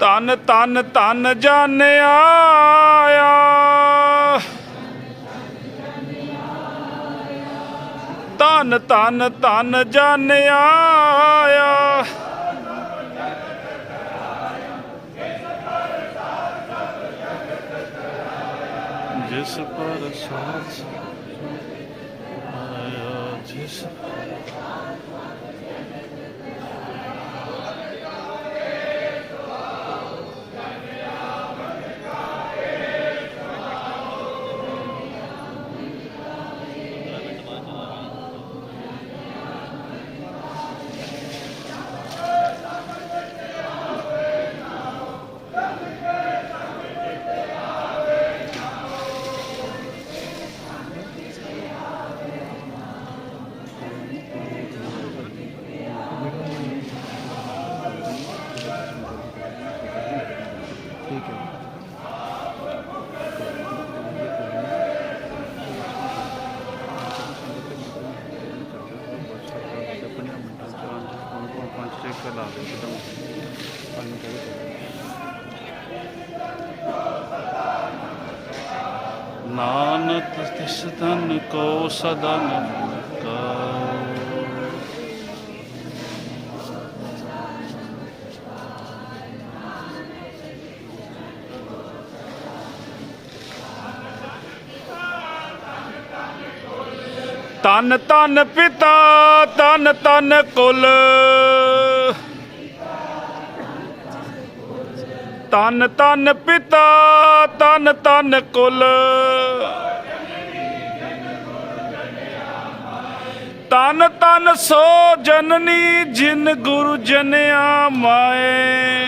ਤਨ ਤਨ ਤਨ ਜਾਣਿਆ ਤਨ ਤਨ ਤਨ ਜਾਣਿਆ ਜਿਸ ਪਰ ਸਾਥ ਆਇਆ ਜਿਸ ਨਾਨਕ ਤਿਸ ਤਨ ਕੋ ਸਦਾ ਨਮਕਾ ਤਨ ਤਨ ਪਿਤਾ ਤਨ ਤਨ ਕੁਲ। ਤਨ ਤਨ ਪਿਤਾ ਤਨ ਤਨ ਕੁਲ। ਤਨ ਤਨ ਸੋ ਜਨਨੀ, ਜਿਨ ਗੁਰੂ ਜਨਿਆ ਮਾਏ।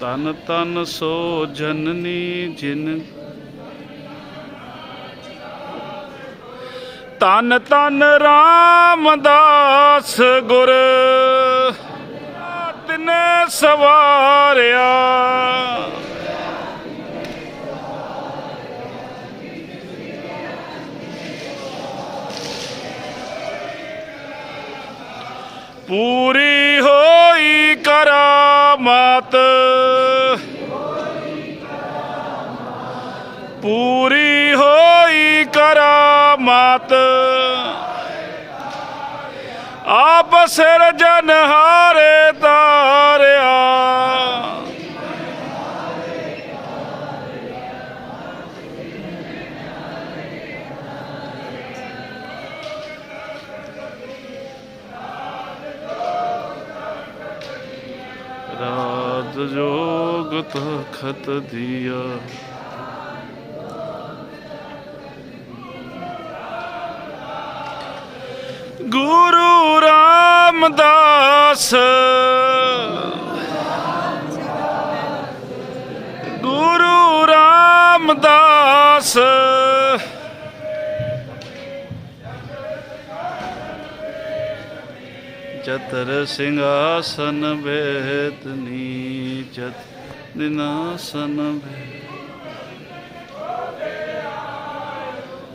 ਤਨ ਤਨ ਸੋ ਜਨਨੀ, ਜਿਨ ਤਨ ਤਨ ਰਾਮਦਾਸ ਗੁਰ। ਤਿਨੇ ਸਵਾਰਿਆ। ਪੂਰੀ ਹੋਈ ਕਰਾਮਾਤ। ਪੂਰੀ ਹੋਈ ਕਰਾ ਕਰਾਮਾਤ ਆਪ ਸਿਰਜਨ ਹਾਰੇ ਤਾਰਿਆ। ਰਾਜ ਜੋਗ ਤਖਤ ਦਿਆ। ਗੁਰੂ ਰਾਮਦਾਸ। ਗੁਰੂ ਰਾਮਦਾਸ। ਜਤਰ ਸਿੰਘਾਸਨ ਬੇਤਨੀ ਜਤ ਦਿਨਾਸਨ ਬੇ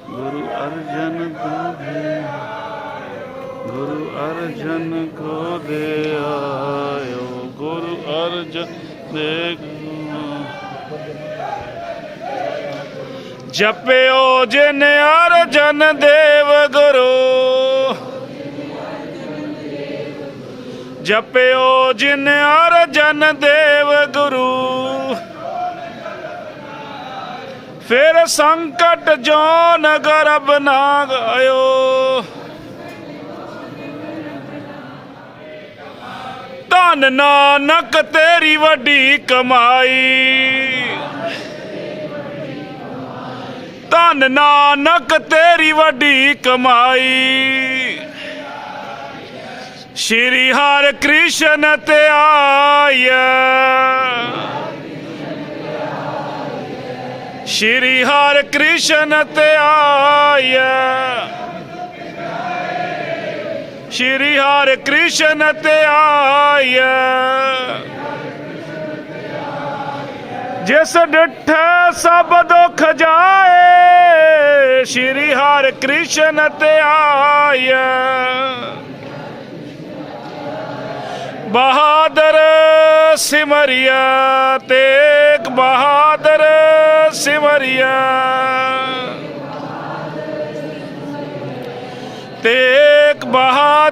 ਗੁਰੂ ਅਰਜਨ ਦੇਵ। ਗੁਰੂ ਅਰਜਨ ਕੋ ਦੇ ਆਇਓ। ਗੁਰੂ ਅਰਜਨ ਦੇ ਜਪਿਓ ਜਿਨ ਅਰਜਨ ਦੇਵ ਗੁਰੂ। ਜਪਿਓ ਜਿਨ ਅਰਜਨ ਦੇਵ ਗੁਰੂ। ਫਿਰ ਸੰਕਟ ਜੋ ਨਗਰ ਬਨਾ ਧੰਨ ਨਾਨਕ, ਤੇਰੀ ਵੱਡੀ ਕਮਾਈ। ਧੰਨ ਨਾਨਕ, ਤੇਰੀ ਵੱਡੀ ਕਮਾਈ। ਸ਼੍ਰੀ ਹਰਿ ਕ੍ਰਿਸ਼ਨ ਤੇ ਆਇਆ ਸ਼੍ਰੀ ਹਰਿ ਕ੍ਰਿਸ਼ਨ ਤੇ ਆਇਆ ਸ਼੍ਰੀ ਹਰਿ ਕ੍ਰਿਸ਼ਨ ਤੇ ਆਇਆ ਜਿਸ ਡਿਠੇ ਸਭ ਦੁਖ ਜਾਏ, ਸ਼੍ਰੀ ਹਰਿ ਕ੍ਰਿਸ਼ਨ ਤੇ ਆਇਆ ਬਹਾਦਰ ਸਿਮਰਿਆ ਤੇਗ ਬਹਾਦਰ ਸਿਮਰਿਆ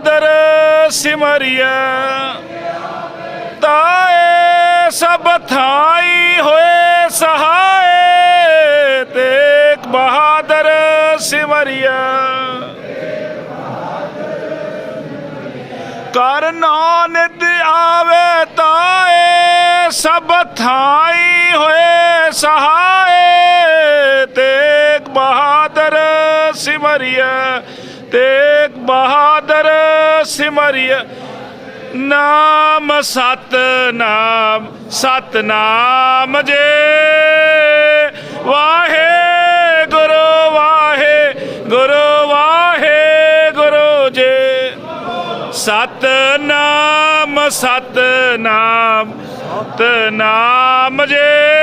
ਬਹਾਦਰ ਸਿਮਰਿਆ ਤਾਏ ਸਭ ਥਾਈ ਹੋਏ ਸਹਾਏ ਤੇਗ ਬਹਾਦਰ ਸਿਮਰਿਆ ਕਰ ਨਾਨਕ ਆਵੇ ਤਾਏ, ਸਭ ਥਾਈ ਹੋਏ ਸਹਾਏ ਤੇਗ ਬਹਾਦਰ ਸਿਮਰਿਆ ਤੇਗ ਬਹਾਦਰ ਸਿਮਰਿਆ ਨਾਮ ਸਤ ਨਾਮ ਸਤ ਨਾਮ ਜੇ। ਵਾਹੇ ਗੁਰੂ ਵਾਹੇ ਗੁਰੂ ਵਾਹੇ ਗੁਰੂ ਜੇ। ਸਤਨਾਮ ਸਤਨਾਮ ਸਤਨਾਮ ਜੇ।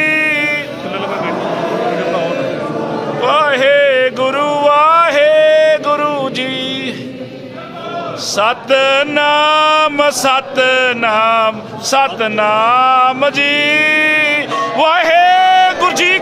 ਸਤਨਾਮ ਸਤਨਾਮ ਸਤਨਾਮ ਜੀ। ਵਾਹਿਗੁਰੂ ਜੀ